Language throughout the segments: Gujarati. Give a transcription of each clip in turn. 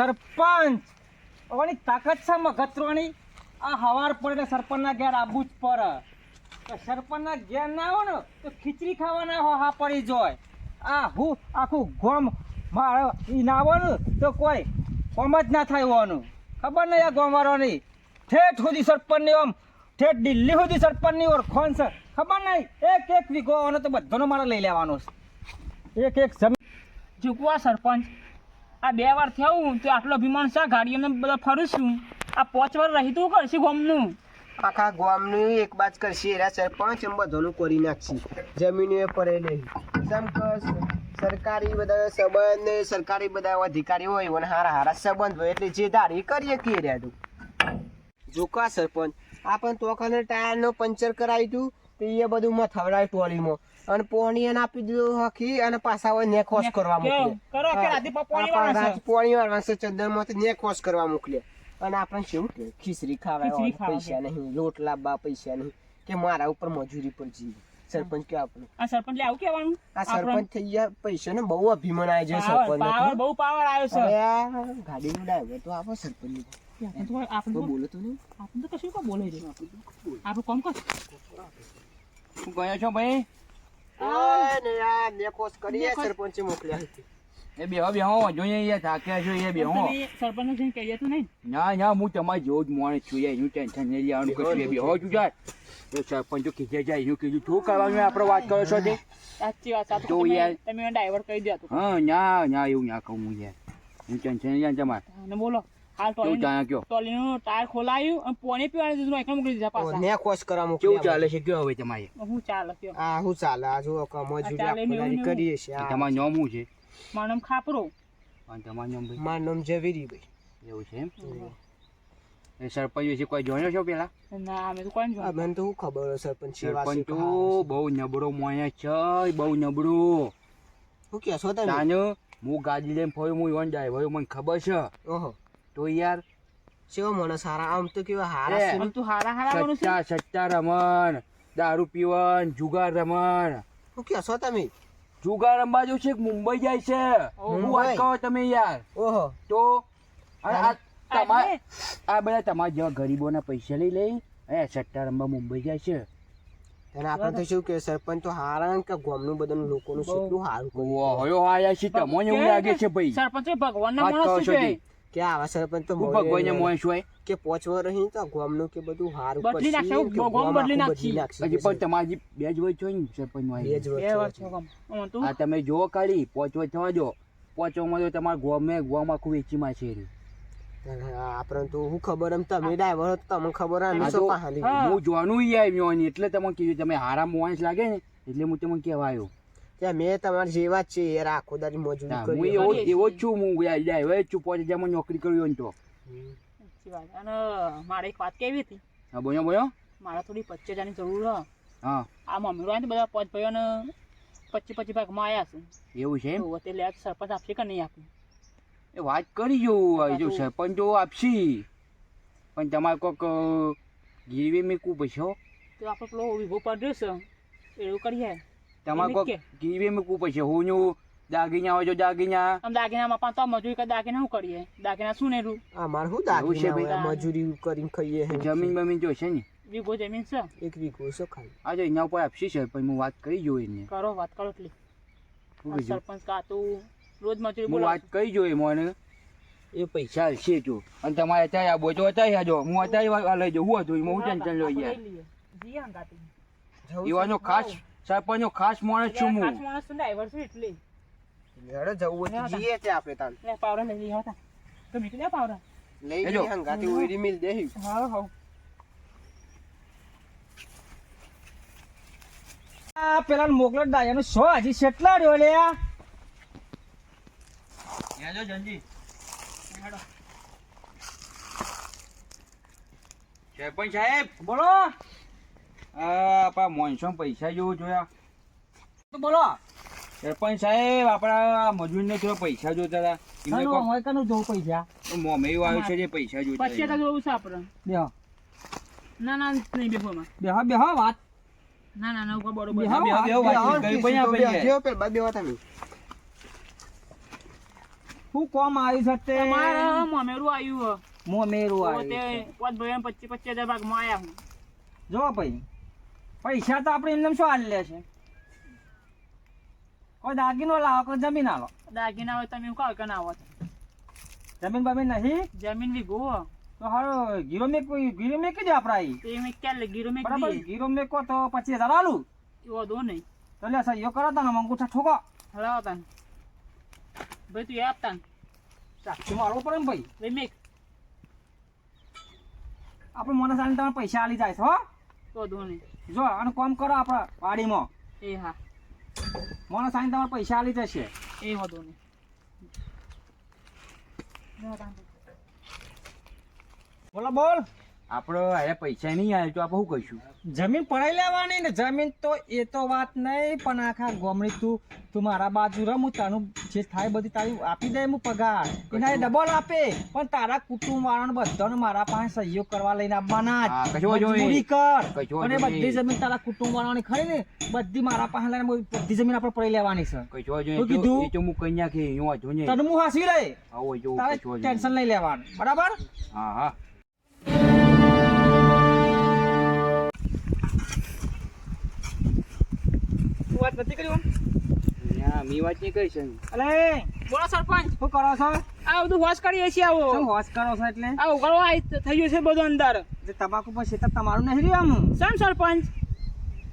સરપંચ! ઓની તાકાત છે મગતરોની આ હવાર પડે સરપંચના ઘેર આવવું જ પડે. સરપંચના ઘેર ના હોય ને, તો ખીચડી ખાવાના હો, હા, પડી જોય. આ હું આખું ગોમ મારે ઈ ના આવો તો કોઈ કોમ જ ના થાય હોવાનું. ખબર નહીં આ ગોમવાળાની ઠેઠ સુધી સરપંચની ઓમ, ઠેઠ દિલ્હી સુધી સરપંચની ઓળખોણ છે. ખબર નહીં? એક એક વીઘો તો બધાનો મારે લઈ લેવાનો છે. એક એક જમીન ચૂકવા સરપંચ. આ બે વાર થયું તો આટલો અભિમાન શા ગાડીઓને બધા ફરું આ પાંચ વાર રહી તું કરશે ગોમનું. આખા ગામનું એક બાજ કરશે એરા સરપંચ એમ બધાનું કરી નાખશે. જમીન એ પડે નહીં. જેમ કે સરકારી બધા સંબંધ સરકારી બધા અધિકારી હોય અને હારા હારા સંબંધ હોય, એટલે જે ધારી કરીએ કે રહ્યા તું. જોકા સરપંચ આપણ તો તોખાને ટાયરનો પંચર કરાવી તું, તો એ બધું માં થવડાય ટોલીમાં અને પોણી એને આપી દીધું હકી અને પાછા હોય ને કરવા મોકલે કરો કે રાતે પોણી આપણા પોણી વાળવા છે ચંદનમાંથી નેક વોશ કરવા મોકલે અને આપણે શું કે? ખીચડી ખાવા પૈસા નહીં લોટ લાવવા પૈસા નહીં. કે મારા ઉપર મજૂરી પર જીવ. સરપંચ કે આપણે? આ સરપંચ લે આવું કેવાનું આ સરપંચ થઈ ગયા પૈસા ને બહુ અભિમાન આવી જાય સરપંચ પાવર બહુ પાવર આવ્યો છે. હવે આ ગાડીનું ડ્રાઈવર તો આપો સરપંચ. આપણે બોલો તો નહીં? આપણે તો કશું કો બોલે છે આપણું કોમ કર. શું કહો છો ભાઈ? ને આ વોશ કરીએ સરપંચે મોકલ્યા હતી એ બેહો બેહો જોઈએ યાર થાક્યા છો એ બેહો સરપંચ જઈને તું નહીં? ના ના હું તમારી જેવો જ માણસ છું યાર એનું ટેન્શન નહીં લેવાનું કશું એ બેહો છું. યાર એ સરપંચ કીધે જાય એનું કીધું શું કરવાનું આપણે વાત કરો છો તે? સાચી વાત સાચું તો યાર. તમે ડ્રાઈવર કહી દે તું. હા ના ના એવું ના કહું હું યાર. હું ટેન્શન નહીં તમારે. અને બોલો. હાલ કેવું ટોલી ટોલીનું ટાયર ખોલાયું અને પોણી પીવાનું દીધું એકલા મોકલી દીધા પાછા. નેક વોશ કરવા કેવું ચાલે છે? કયો હવે તમારે? હું ચાલે કયો? આ શું ચાલે? આ જો કે મજૂરી ચાલે ને આખો એવું દાડી ને કરીએ છીએ. તમારું નામ શું છે? મારું નામ ખાપરો. અને તમારું નામ ભાઈ? મારું નામ ઝવેરી ભાઈ. એવું છે એમ? એ સરપંચ વિશે કોઈ જોયો છો પેલા? ના અમે તો કોણ જોયું મને તો શું ખબર સરપંચ સરપંચ તો. બહુ નબળો મોયા છે બહુ નબળો. શું કહેશો તમે? હું ગાડી લઈને ફર્યો હું જાય મને ખબર છે. ઓહો. તો યાર. સેવા મને સારા આમ તો કેવા હારા તું હારા હારા છે. સચ્ચા સટ્ટા રમણ. દારૂ પીવન જુગાર રમણ. શું છો તમે? જુગાર રમવા જવું છે મુંબઈ જાય છે? હું વાત કહો તમે યાર. ઓહો. તો અને આ તમાર આ બધા તમારા જેવા ગરીબોના પૈસા લઈ લઈ એ સટ્ટા રમવા મુંબઈ જાય છે. અને આપણે તો શું કે સરપંચ તો હારા ને કે ગામનું બધાનું લોકોનું કેટલું હારું કર્યું. ઓહો હયો આયા છે તમને એવું લાગે છે ભાઈ. સરપંચ ભગવાનના માણસ છે. કે આવા સરપંચ તો ભગવાનને મોય હોય? કે પોચવો રહી તો ગામનું કે બધું હારું બદલી નાખશે, ગામ બદલી નાખી. હજી પણ તમારી બે જ હોય છો ને સરપંચમાં બે જ છો તું આ તમે જો કાઢી પોચવો થવા જો પોચવામાં તો તમારા ગોમે ગોમ આખું વેચીમાં છે. આપણે તો હું ખબર એમ તમે ડ્રાઈવર તમને ખબર આ હા. જોવાનું મ્યોની એટલે તમે કીધું તમે હારા મોંસ લાગે ને એટલે હું તમને કહેવા આવ્યો ત્યાં મેં તમારી જેવા જ છે યાર આખો દાડી મજૂરી હા, હું કરી એવો એવો જ છું હું જ છું પોચ હજારમાં નોકરી કર્યો હોય ને તો. અને મારે એક વાત કેવી હતી? હા બોલો બોલો. મારે થોડી પચીસ હજારની જરૂર છે હા. આ મમ્મી રોય ને બધા પાંચ ભાઈઓને પચીસ પચીસ ભાગમાં આવ્યા છે. એવું છે એમ? તે લે સરપંચ આપશે કે નહીં આપે? એ વાત કરી જોઉં જો હા, સરપંચ આપશી. પણ તમારે કોઈક ગીરવી મૂકવું પડશે તો આપણે પેલો વિભો પડ્યો છે એવું કરીએ. તમારે કોક કીવી મૂકવું પડશે હું નું દાગીના હોય જો દાગીના આમ દાગીનામાં પણ તો મજૂરી કરે દાગીના શું કરીએ દાગીના શું ને રૂ અમારે શું છે દાગીના ભાઈ? મજૂરી કરીને ખાઈએ હે. જમીન બમીન જોશે ને વિભો જમીન છે એક વીઘો છે ખાલી આ જો એના ઉપર આપશી સરપંચ હું વાત કરી જોઈ ને કરો વાત કરો એટલે? સરપંચ કાતું રોજ મજૂરી હું વાત કરી જોઈ મને એ પૈસા હશે જો અને તમારે અત્યારે આ બોજો અત્યારે આજો હું અત્યારે લઈ જાઉં હું હતું એમાં હું ટેન્શન લઈ આપણે યાર લઈ જઈએ હંગાતે. ખાસ માણસ છું ખાસ માણસ છું ને, driver છું એટલે. હેડો જવું હોય જઈએ તે આપણે તાન. લે, પાવરા લઈ લઈએ હતા તો મીઠી લે પાવરા? લઈ. જઈએ હંગાથી ઓયડી મિલ દેહી. હા હા આ પેલા મોકલો ડાયાનો સો હજી કેટલા રહ્યો લે સરપંચ સાહેબ. બોલો. આ પા મોનસો પૈસા જેવું જોયા. તો બોલો. સરપંચ સાહેબ આપણા મજૂરને થોડા પૈસા જોતા હતા. એમને કનું હોય કનું જોવું પૈસા. મોમે આવ્યું છે જે પૈસા જોતા પછી તો જોવું છે આપણે લ્યો ના ના નહીં બેહો એમાં. બેહો બેહો વાત. ના ના ના બરોબર બેહો, બેહો, બેહો, બેહો, વાત કરી, ભાઈ, આપણે બેહો, બેહો, પેલા બેહો તમે. શું કોમ આવ્યું છે તે? તમારે મોમેરું આવ્યું. મોમેરું તો તે આવ્યું છે. પાંચ ભાઈઓને પચીસ પચીસ હજાર ભાગમાં આવ્યા હું. જો ભાઈ. પૈસા તો આપણે એમને શું હાલ લે છે? કોઈ દાગીનો લાવો કોઈ જમીન આલો. દાગીના હોય તમે કહો કે ના આવો જમીન બમીન નહીં? જમીન વીઘો હે. તો હારો ગીરો મેક કોઈ ગીરો મેક કીધું આપડા તો એમ ક્યાં લે ગીરો મેં બરાબર ગીરો મેકો તો પચીસ હજાર આલું. એવો દો નહીં. તો લે સહીઓ કરો તને અંગૂઠા ઠોકો. હલાવો તાન. ભાઈ તું એ તા. સાક્ષી મારવું પડે ને ભાઈ. ભાઈ મેક. આપણે મને સાને તમારે પૈસા આલી જાય છે હો. તો દો નહીં. જો અને કોમ કરો આપણા વાડીમાં. એ હા. મને સાઈન તમારે પૈસા આલી જશે. એ વધુ નહીં. બોલો બોલ. આપણો હવે પૈસા નહીં આવે તો આપણે શું કહીશું જમીન પડાઈ લેવાની ને જમીન તો એ તો વાત નહીં પણ આખા ગોમડી તું તું મારા બાજુ હું તારું જે થાય બધી તારી આપી દે હું પગાર. એના ડબલ આપે પણ તારા કુટુંબ વાળાને બધાને મારા પાસે સહયોગ કરવા લઈને આવવાના જ. મજબૂરી કર. અને બધી જમીન તારા કુટુંબ વાળાની ખરી ને બધી મારા પાસે લઈને બધી જમીન આપણે પડી લેવાની છે. કીધું? હું કઈ નાખી તને હું હાસી રહે ટેન્શન. નહીં લેવાનું. બરાબર? હા હા. વાત નથી કરી ઓમ? ના, મી વાત નહીં કરી છે અલે બોલો સરપંચ. શું કરો છો? આ બધું હોશ કરીએ છીએ આવો. શું હોશ કરો છો એટલે? આ આઈ- થઈ ગયું છે બધું અંદર. જે તમાકુ પર શેતર તમારું નહીં રહ્યું આમ? શામ સરપંચ?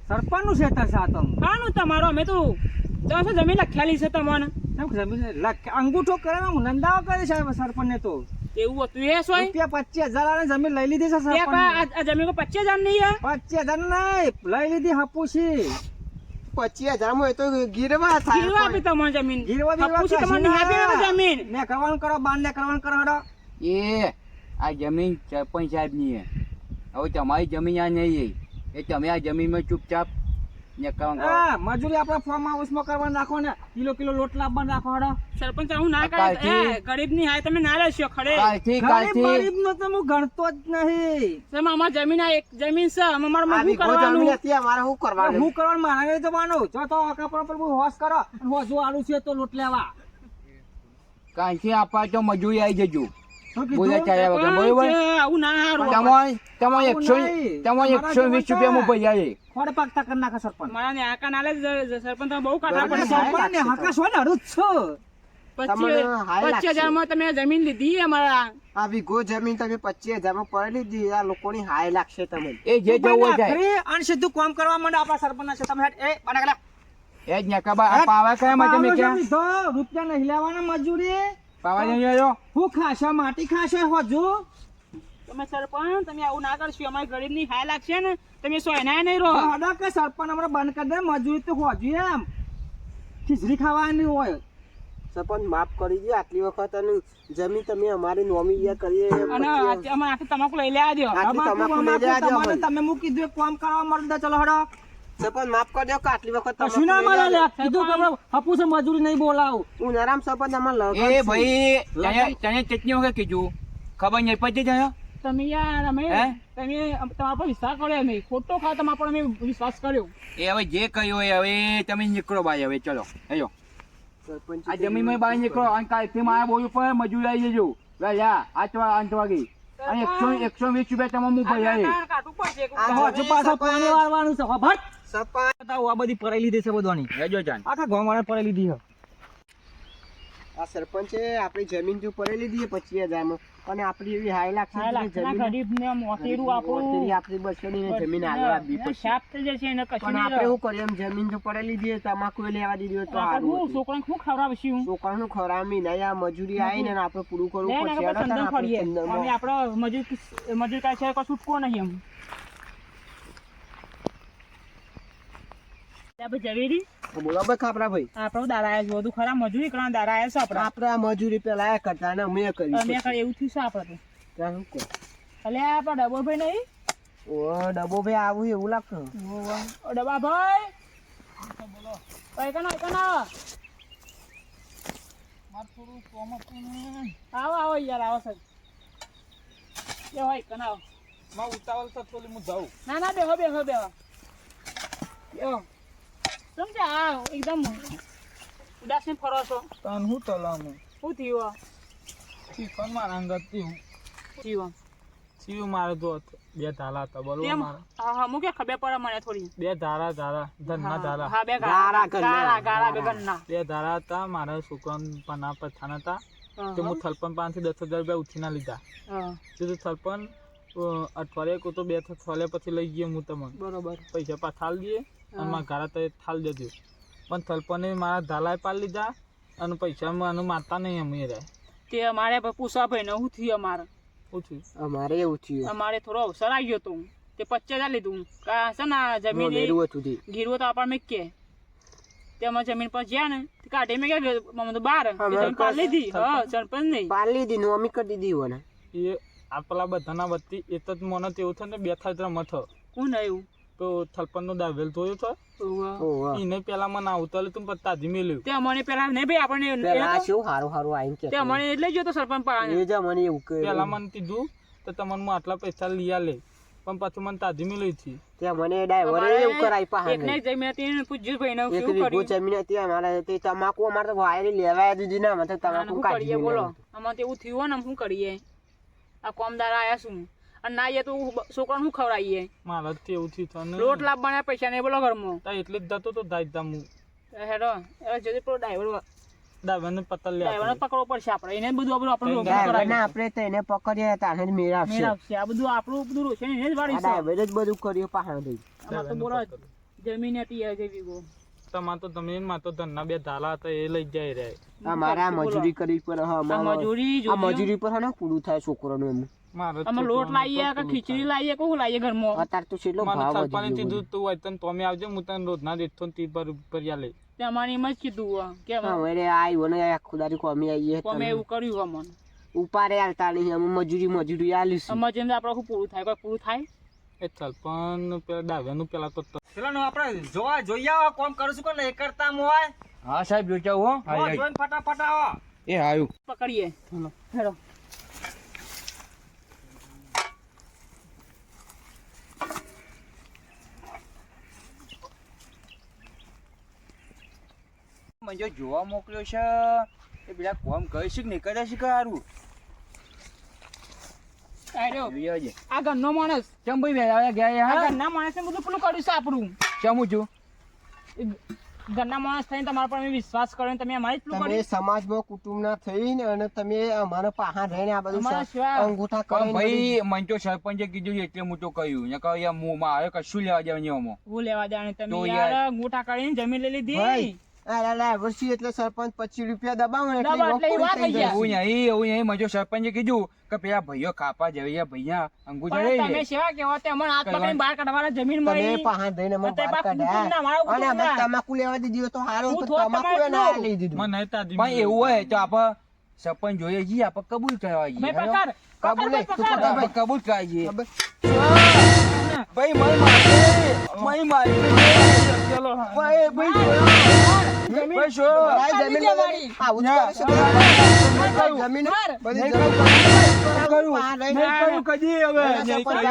સરપંચનું શેતર છે આ તો. કાનું તમારો? અમે તો દસ જમીન લખેલી છે તમને? જમીન લખ- અંગૂઠો કરે હું નંદાવો કરે છે સરપંચ ને તો. એવું હતું એ શું રૂપિયા પચીસ હજાર વાળાની જમીન લઈ લીધી છે સરપંચ. આ જમીન પચીસ હજાર નહીં પચીસ હજાર નહીં લઈ લીધી હપુસી. પચીસ હજારમાં તો ગીરવા ગીરવા આપી તમને જમીન. ગીરવા આપું તમને આપી દેવા. જમીન ને કરવાનું કરો બાંધ ને કરવાનું કરો હડો. એ આ જમીન સરપંચ સાહેબની હવે તમારી જમીન આ નહીં એ તમે આ જમીનમાં ચૂપચાપ ને કામ કરો હા મજૂરી આપણા ફોર્મ હાઉસમાં કરવા નાખો ને કિલો કિલો લોટ લાવવા નાખો હડો સરપંચ હું ના કરે એ ગરીબની હાય તમે ના લેશો ખડે. કાલથી ગરીબ નો તો હું ગણતો જ નહીં. તમે અમાર જમીન આ એક જમીન છે અમે મારું આ શું કરવાનું? અમારે શું કરવાનું? હું કરવાનું મારા નહીં જવાનું. જો તો આખા પર પર હોશ કરો. હોસ જો આલુ છે તો લોટ લેવા. કાલથી આપવા તો મજૂરી આવી જજો. બોલે ચાલ્યા વગર બરોબર? આવું ના હારું. એકસો નહીં. તમારે એકસો વીસ રૂપિયા હું પૈસા છે ખોડે પાકતા કરી નાખે સરપંચ. મારા ને આકા ના લે જ- જ- સરપંચ તમે બહુ કાઢા. પડે સરપંચ ને હાકા છો ને જ છો. પચીસ હજારમાં તમે જમીન લીધી અમારા. આ વીઘો જમીન તમે પચીસ હજારમાં પડી હતી આ લોકોની હાય લાગશે તમે એ જે જવું હોય જાય. સીધું કામ કરવા માંડે આપણા સરપંચ છે. તમે એ બાના ગલા. એ જ નકાબા આ પાવા કયા મેં ક્યાં? લીધો, રૂપિયા નહીં લેવાના મજૂરી. પાવા નહીં આવ્યો? હું ખાશા માટી ખાશે હોજો. તમે સરપંચ તમે આવું ના કરશો. અમારી ગરીબની હાય લાગશે ને. તમે સોયના નહીં રહો. હડો કે સરપંચ અમારે બંધ કરી દે મજૂરી તો હોજી એમ. ખીચડી ખાવાની હોય. સરપંચ માફ કરી દો આટલી વખત અને જમીન તમે અમારી નોમી યા કરીએ અને પછી અમે આખી તમાકુ લઈ લેવા દો તમાકુ. તમે મૂકી દો કામ કરવા મળે તો ચલો હડો. સરપંચ માફ કરી દો કે આટલી વખત કશું ના મળે લે? કીધું કે આપણે હપુ છે મજૂરી નહીં બોલાવું. ઉનાળામાં સરપંચ અમારે લગન એ ભાઈ તને તને ચટણી વગર કીધું? ખબર નહીં પડી જાય તમે યાર અમે હે? તમે તમારા પર વિશ્વાસ કર્યો અમે. ખોટો ખા તમારા પર અમે વિશ્વાસ કર્યો. એ હવે જે કહ્યું હોય હવે તમે નીકળો ભાઈ હવે ચલો સરપંચ આ જમીનમાં બહાર નીકળો અને કાલથી મારા બોલ ઉપર મજૂરી આવી જજો. યા આઠ આઠ વાગે. અને એકસો એકસો વીસ રૂપિયા તમારે ભાઈ ભર્યા છે. કાઢવું પડશે આ તો હજુ પાછા પાણી વાળવાનું છે હો ભટ સરપંચ આ બધી પરાઈ લીધી છે બધવાની હેજો જાન. આખા ગામ પરાઈ લીધી છે. આ સરપંચે આપણી જમીન જો પડેલી હતી પચીસ હજારમાં. અને આપણી એવી હાય લાગશે હા, કે લાખના જમીન ગરીબ ને મોતેરું ઓતરી આપણી બસોની ને જમીન આગળ આપવી પડશે સાફ થઈ જશે એને કશું પણ આપણે શું કરીએ? એમ જમીન જો પડેલી હતી તમાકુ એ લેવા દીધી તો સારું શું. છોકરાને શું નહીં આ મજૂરી આવી ને આપણે પૂરું કરવું પડશે. આપણે મજૂર મજૂર કાંઈ છે છૂટકો નહીં એમ. આપણે તો બોલો ભાઈ ખાપરા ભાઈ. આપણો દાડા આવ્યા છે ખરા મજૂરી કરવા દાડા છે આપણે. આપણે મજૂરી પેલા આ કરતા ને અમે કરી અમે કાંઈ એવું થયું છે આપણે ત્યાં શું ડબો ભાઈ નહીં? ઓ ડબ્બો ભાઈ આવું એવું લાગતું ઓ ભાઈ બોલો કનો. કનો આવો આવો યાર આવો સર એ હોય કનો. આવો માં ઉતાવળ એટલે હું જાઉં. ના ના બેહો બેહો બેહો. બેહો. સમજે આ એકદમ ઉદાસ ફરો છો. તન હું તલામું? શું થયું ચીકન મારા અંગત હું. થયો સીવું મારો તો બે ધારા તો બોલો મારા. હા હા મુકે ખબર પડે મને થોડી. બે ધારા ધારા ધન્ના ધારા હા બે ધારા ગારા. ગારા બે ગન્ના બે ધારા હતા મારા સુકન પના પથાન હતા. તો હું થલપન પાંચથી દસ હજાર રૂપિયા ઉછીના લીધા. તો થલપન અઠવાડિયે કો તો બે અઠવાડિયા પછી લઈ ગયો હું તમને. બરોબર. પૈસા પાછા દઈએ. અને મારા ઘરે તો થાલ દેજો પણ થલપને મારા ધાલાય પાડી લીધા અને પૈસા મને મારતા નહીં અમે રહે તે અમારે પૂછવા ભાઈ ને હું થયું અમારે? પૂછ્યું અમારે એવું થયું. અમારે થોડો અવસર આવી ગયો તો તે પચીસ હજાર લીધું કા છે ને જમીન. ગીરવો તો આપણને કે. તેમાં જમીન પર જ્યાં ને કાઢે મેં ગયા? મમ્મી તો બાર પાડી લીધી. હા સરપંચ નહીં. પાડી લીધી નોમી કરી દીધી હોને. એ આપલા બધાના વચ્ચે એ તો મને તેવું એવું થાય ને બે થાય રમત કોણ આવ્યું? તો થલપનનો દાવેલ થયો તો એને પેલા મને આવતો તું તાજી મેલ્યું. તે અમને પેલા નહીં ભાઈ આપણને પેલા શું હારું હારું આઈને તે કહેતું. અમને એટલે જો તો સરપંચ પાડે. એ જ મને એવું પેલા મને કીધું તો તમને હું આટલા પૈસા લઈ આલે પણ પાછું મને તાજી મેળવી હતી. તે મને ડ્રાઈવરે એવું કરાય પાહે એકને એક જમીન હતી પૂછ્યું ભાઈ ને શું કર્યું? એક જમીન હતી અમારે તે તમાકુ અમારે તો વાયરી લેવાય દીધી ના તો તમાકુ કાઢી બોલો. અમારે એવું થયું હોય ને શું કરીએ? આ કોમદાર આયા શું? અને ના આવીએ તો છોકરાને શું ખવડાવીએ? મારા જ એવું થયું છે ને. લોટ લાવવાના પૈસા નહીં બોલો ઘરમાં. તા એટલે જ જતો તો દાઈ દામ હેડો એ જલ્દી પેલો ડ્રાઈવર દાવાને પતલ લે ડ્રાઈવરને પકડવો પડશે આપણે. એને બધું આપણું આપણું ડ્રાઈવરને. આપણે તો એને પકડીએ તાને જ મેળ આપશે. મેળવશે. આ બધું આપણું બધું રોશે એને જ વાળી ડ્રાઈવરે જ બધું કર્યું પાહા દઈ આમાં તો બોલો જમીન હતી એ જેવી ગો. તમાર તો તમે માં તો ધનના બે ધાલા હતા એ લઈ જાય રે. મારા મજૂરી કરી પર હા મજૂરી આ મજૂરી પર હા ને પૂરું થાય છોકરાનું એમ. મારે અમે લોટ લાવીએ કે ખીચડી લાવીએ કોણ લાવીએ ઘરમાં? અત્યારે તું છેલ્લો ભાવ વધી કીધું ગયો તું હોય તને તમે આવજો હું તને દેખતો ને તી પર ભર્યા લે તે અમારે એમ જ કીધું કે હા હવે આવ્યો ને આખું દાડી કોમી આવીએ અમે એવું કર્યું અમને ઉપારે આલતા નહીં અમે મજૂરી મજૂરી આલીશું. જેમ આપણે પૂરું થાય? કોઈ પૂરું થાય? એ પણ પેલા ડાવ્યાનું પેલા તો પેલા આપણે જોવા જોઈ આવો કોમ કરું છું કે નહીં? કરતા મોય હા સાહેબ જોઈ જાવ હો. હા, હા. ફટાફટ આવો. એ આવ્યું પકડીએ. હેડો. મને જોવા મોકલ્યો છે. એ પેલા કોમ કહી શીખ કે નહીં કરે. જોઈ આવજે આ ઘરનો માણસ. ચમ ભાઈ વેલા ગયા આ ઘરના માણસને બધું પેલું કર્યું છે આપણું. ચમું છું? ઘરના માણસ થઈને તમારા પર અમે વિશ્વાસ કર્યો ને તમે અમારી જ પેલું તમે સમાજમાં કુટુંબ કુટુંબના થઈને અને તમે અમારા પાહા રહીને આ બધું અંગૂઠા કરો ભાઈ મંચો સરપંચે કીધું એટલે હું તો કહ્યું. ને કહ્યું યાર હું મારે કશું લેવા જવાની આમાં હું લેવા જાણે તમે યાર યાર. કરીને જમીન લઈ લીધી. ભાઈ આ ડ્રાઈવર છીએ એટલે સરપંચ પચીસ રૂપિયા દબાવો ને દબાવો એટલે વાત થઈ જાય. એવું નહીં એવું નહીં મને તો સરપંચે કીધું કે પેલા ભાઈઓ કાપા જઈએ અંગૂઠા પણ લઈ તમે લે સેવા કેવા તે અમને હાથ પકડીને બહાર કાઢવાના જમીન તમે મળી પાહા થઈને અમે અને તે બહાર કાઢ્યા. અને અમે. તમાકુ લેવા દીધી તો હારું તો તમાકુ એટલું. લઈ દીધું. મને નહીં તાજી પણ એવું હોય તો સરપંચ જોઈએ કબૂલ કરવા ભાઈ પકડ લે, ભાઈ, કબૂલ કરવા જઈએ ભાઈ મય ચલો ભાઈ ભાઈ. ભાઈ શું? જમીન. આવું ના. જમીન જમીન. કરું. કદી હવે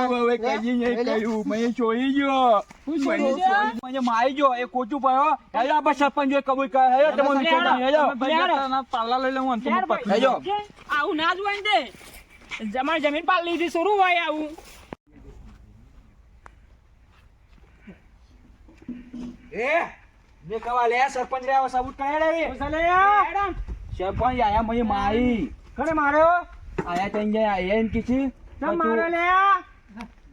હવે કદી નહીં ગયો. મને મારી ગયો. એ કોચું હેલો આપણે સરપંચ કબૂલ કરે. હેલો તમે હેલો. લઈ લઉં. આવું જ હોય ને તે. જમીન પાલ લીધી શરૂ હોય આવું? એ મેં કવા લે સરપંચ રે આવો સાબુત કરે રે મેડમ, સરપંચ આયા મને મારી ખરે માર્યો? આયા તઈ જાય આયા એમ કીધી ચમ માર્યો લે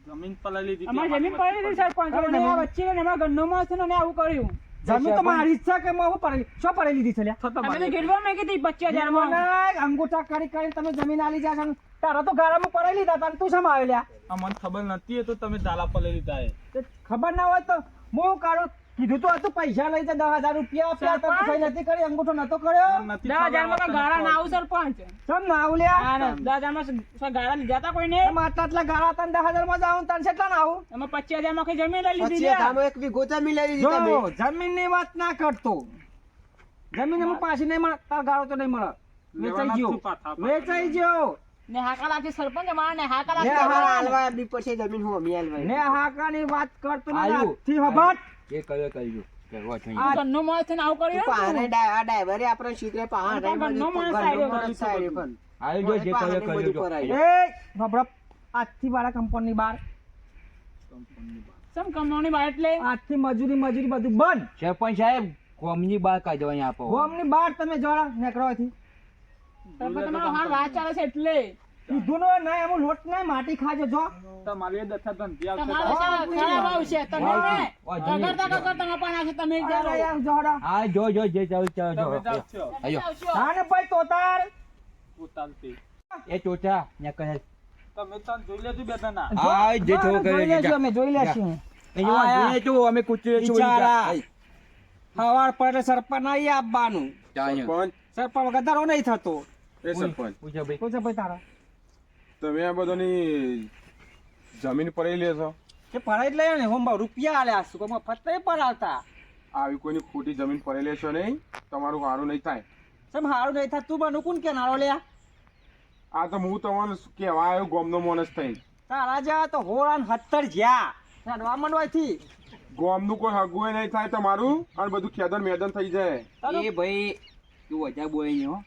જમીન લીધી. અમારી જમીન પડી લીધી સરપંચ. અને આ વચ્ચે ને એમાં ઘરનો માણસ છે ને આવું કર્યું. જમીન તો મારી જ કે હું પડેલી શું પડેલી લીધી છે લ્યા? અમે મેં કીધી પચીસ હજારમાં. અંગૂઠા કરી કરી તમે જમીન આલી જા તારા તો ગારામાં પડાઈ લીધા તારે તું શા આવ્યો લ્યા? અમને ખબર નથી તો તમે તાલા પર લઈ લીધા ખબર ના હોય તો હું કાઢો. કીધું તો હતું પૈસા લઈ જા દસ હજાર રૂપિયા આપ્યા તો કઈ નથી કરી અંગૂઠો નતો કર્યો. દસ હજારમાં ગાળા ના આવું સરપંચ. ચમ ના આવું લ્યા? દસ હજારમાં ગાળા લીધા હતા કોઈને? આટલા આટલા ગાળા તને દસ હજારમાં જાઉં તને કેટલા ના આવું? એમાં પચીસ હજારમાં કઈ જમીન લઈ લીધી એક વીઘો જમીન લઈ લીધી તમે. જમીનની વાત ના કરતો. જમીન એમાં પાછી નહીં મળે તાર ગાળો તો નહીં મળે. વેચાઈ ગયો. વેચાઈ ગયો. ને હાકા લાગશે સરપંચ અમારા ને હાકા ને હાલવા બી પડશે જમીન હોમી હાલવા. ને હાકાની વાત કરતો નથી આયુ. એ કયો કર્યો આ માણસ ને આવું કર્યું પાને આ ડ્રાઈવરે આપણને શીતળે પાહા પણ ડ્રાઈવર ઘરનો માણસ ઘરનો આયરો માણસ આયરો પણ. આયુ જો જે કર્યો કર્યો બધું જો. કરાયું. એ ભભરપ, આજથી વાળા કંપની બહાર. સમ કમાણી બહાર એટલે? આજથી મજૂરી મજૂરી બધું બંધ. સરપંચ સાહેબ કોમની બહાર કાઢવા અહીંયા આપો. બાર તમે જોડા નેકળવાથી તમારો હાલ વાત ચાલે છે એટલે. કીધું ના એમ લોટ ના માટી ખાજો જો. તમારી ધંધી આવશે. આવશે. તમે હા જો જો જે જો આયો. ભાઈ તોતાર. એ ચોચા ને કહે તને જોઈ લેજો બે જણા. હા જે થવો કરે લેશું અમે જોઈ લેશું. જો અમે પડે સરપંચ નહીં આપવાનું. સરપંચ? વગર તારો નહીં થતો. એ સરપંચ. પૂછો ભાઈ પૂછો ભાઈ તારા. તમે આ બધાની જમીન પડેલી છો કે પડાવી જ લઈએ ને હું રૂપિયા આલ્યા શું કોઈ નહીં પડાવતા આવી કોઈની ખોટી જમીન પડાવી લેશો નહીં તમારું સારું નહીં થાય. સમ હારું નહીં થાય તું મને કોણ કે નારો લ્યા આ તો હું તમને કહેવા આવ્યો ગોમનો માણસ થઈ તારા જા તો હોરાન હત્તર જ્યા. રડવા માંડવાથી. ગોમનું કોઈ હગુએ નહીં થાય તમારું અને બધું ખેદન મેદન થઈ જાય. એ ભાઈ તું અજા બોય હો.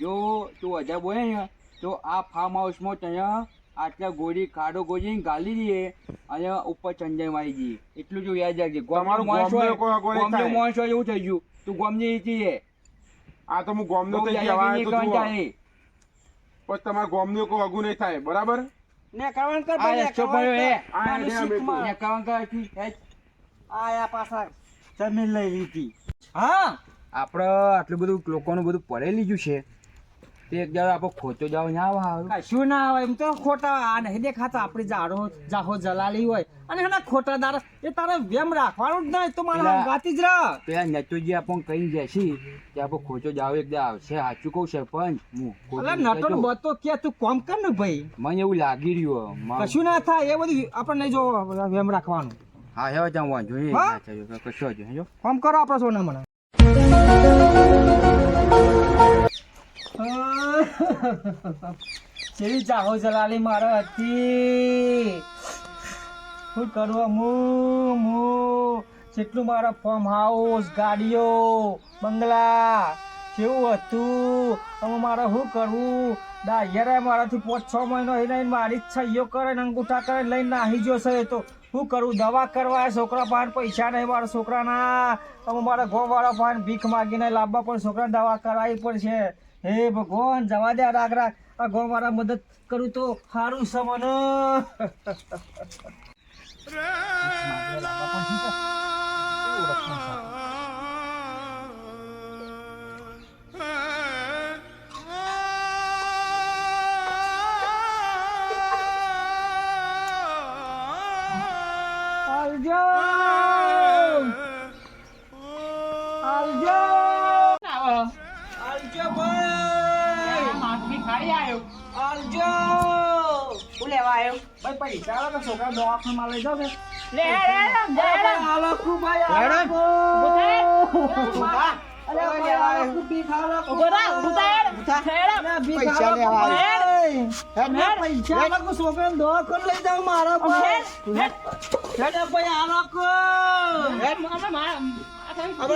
જો તું અજા બોય ને તો આ ફાર્મ હાઉસમાં ત્યાં આટલા ગોળી ખાડો ગોળી ગાલી દઈએ અને ઉપર ચંજન મારી જઈએ એટલું જો યાદ રાખજે. તમારું માણસ હોય, હોય એવું થઈ ગયું. તું ગોમની છે. આ તો હું ગોમનો થઈ જાજી પણ તમારા ગોમનું કોઈ અગુ નહીં થાય બરાબર? ને કર ભાઈ. કર. આયા પાછા. જમીન લઈ લીધી. હા. આપણે આટલું બધું લોકોનું બધું પડેલી ગયું છે. તે એક દાડો આપણે ખોટો જાવ ના આવે. કશું ના આવે એમ તો ખોટા. આ નહીં દેખાતા આપણી જાડો જાહો જલાલી હોય. અને એના ખોટા દાર એ તારે વેમ રાખવાનું જ નહીં તો મારા ગાતી જ રહ. પેલા નટુજી આપણને કહી જશે કે આપણે ખોટો જાવ એક દાડો. આવશે સાચું કહું સરપંચ હું ખોટું નટો. બતો કે તું કોમ કર ને ભાઈ. મને એવું લાગી રહ્યું કશું ના થાય એ બધું આપણે જો વેમ રાખવાનું. હા હવે જાવ વાંધો નહીં? કશો જો. કોમ કરો આપણો સોના મને જેવી જાહો જલાલી મારો હતી. શું કરવા હું જેટલું મારા ફોર્મ હાઉસ ગાડીઓ, બંગલા કેવું હતું. હવે મારે શું કરવું? ડાયરે મારાથી પાંચ છ મહિનો એને મારી જ છૈયો કરે ને અંગૂઠા કરે લઈને નાહી ગયો છે તો શું કરું? દવા કરવા છોકરા પાસે પૈસા નહીં મારા છોકરાના. હવે મારા ગોવાળા પાસે ભીખ માગીને લાવવા પણ છોકરાને દવા કરાવી પડશે. હે ભગવાન જવા દે રાગ રાગ. આ ગો મારા મદદ કરું તો સારું છે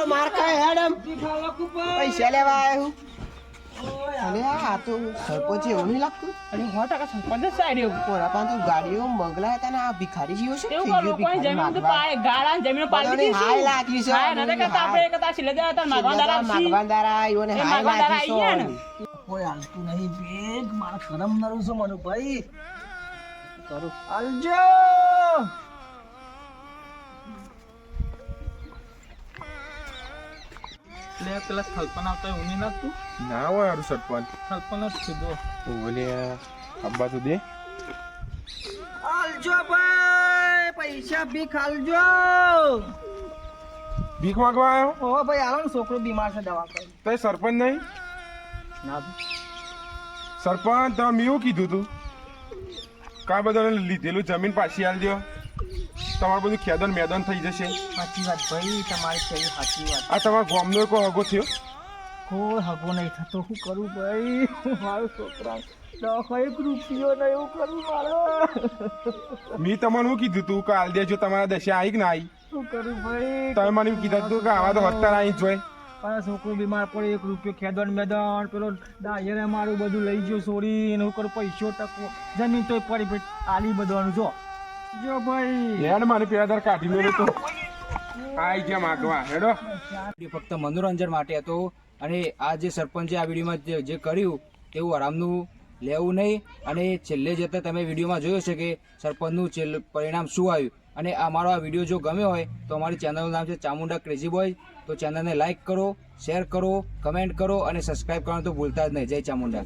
માર ખાય હેડમ ભીખ આલકુ ભાઈ પૈસા લેવા આવ્યો ઓય, અરે આ તો સરપંચ એવું નહીં લાગતું અને સો ટકા સરપંચ જ એવું. પોરા પાસે ગાડીઓ મંગલા હતા ને આ ભિખારી જેવો છે એવું કરો, કોઈ જમીન તો પાય- ગાળા જમીન પાડી દીધી હાય? લાગી છે. હાય નતા કરતા આપણે એક હતા શીલે જતા હતા, આવશી. માગવાનદાર આવ્યો ને હાય લાગી. છે. કોઈ હાલતું નહીં બેગ મારા કરમ નરું છું મનુ ભાઈ કરું હાલજો એટલે પેલા થલપન આવતા નહીં લાગતું ના હોય હારું સરપંચ. થલપન જ સીધો ઓલે અબ્બા તો દે. આલજો ભાઈ પૈસા ભીખ હાલજો ભીખ માંગવા આવ્યો? ઓ ભાઈ આલો ને છોકરો બીમાર છે દવા કરી તો સરપંચ નહીં? ના સરપંચ તમે મેં એવું કીધું તું કા બધાને લીધેલું જમીન પાછી આલજો. દો તમારું બધું ખેદન મેદાન થઈ જશે. સાચી વાત ભાઈ તમારી કઈ સાચી વાત. આ તમારા ગામનો કોઈ હગો થયો? કોઈ હગો નહીં થતો શું કરું ભાઈ? મારો છોકરા એક રૂપિયો નહીં એવું કરું મારે? મેં તમને શું કીધું તું કે હાલ દેજો તમારા દશે આવી કે ના આવી શું કરું ભાઈ? તમે મને કીધું તું કે આવા તો અત્યારે આવી જ પણ છોકરો બીમાર પડે એક રૂપિયો ખેદણ મેદણ પેલો ડાયરે મારું બધું લઈ ગયો સોરી એનું કરું પૈસો ટકો જમીન તો પડી પડી આલી બધવાનું જો. જો ભાઈ. હેડ મને પેલા કાઢી મેળ્યો તો. આઈ ગયા માગવા. હેડો. ફક્ત મનોરંજન માટે હતો અને આ જે સરપંચે આ વિડીયોમાં જે- જે કર્યું તેવું આરામનું લેવું નહીં. અને છેલ્લે જતાં તમે વિડીયોમાં જોયો છે કે સરપંચનું છેલ્લું પરિણામ શું આવ્યું. અને આ મારો આ વીડિયો જો ગમ્યો હોય તો અમારી ચેનલનું નામ છે ચામુંડા ક્રેઝી બોય તો ચેનલને લાઇક કરો શેર કરો કમેન્ટ કરો અને સબસ્ક્રાઈબ કરવાનું તો ભૂલતા જ નહીં. જય ચામુંડા.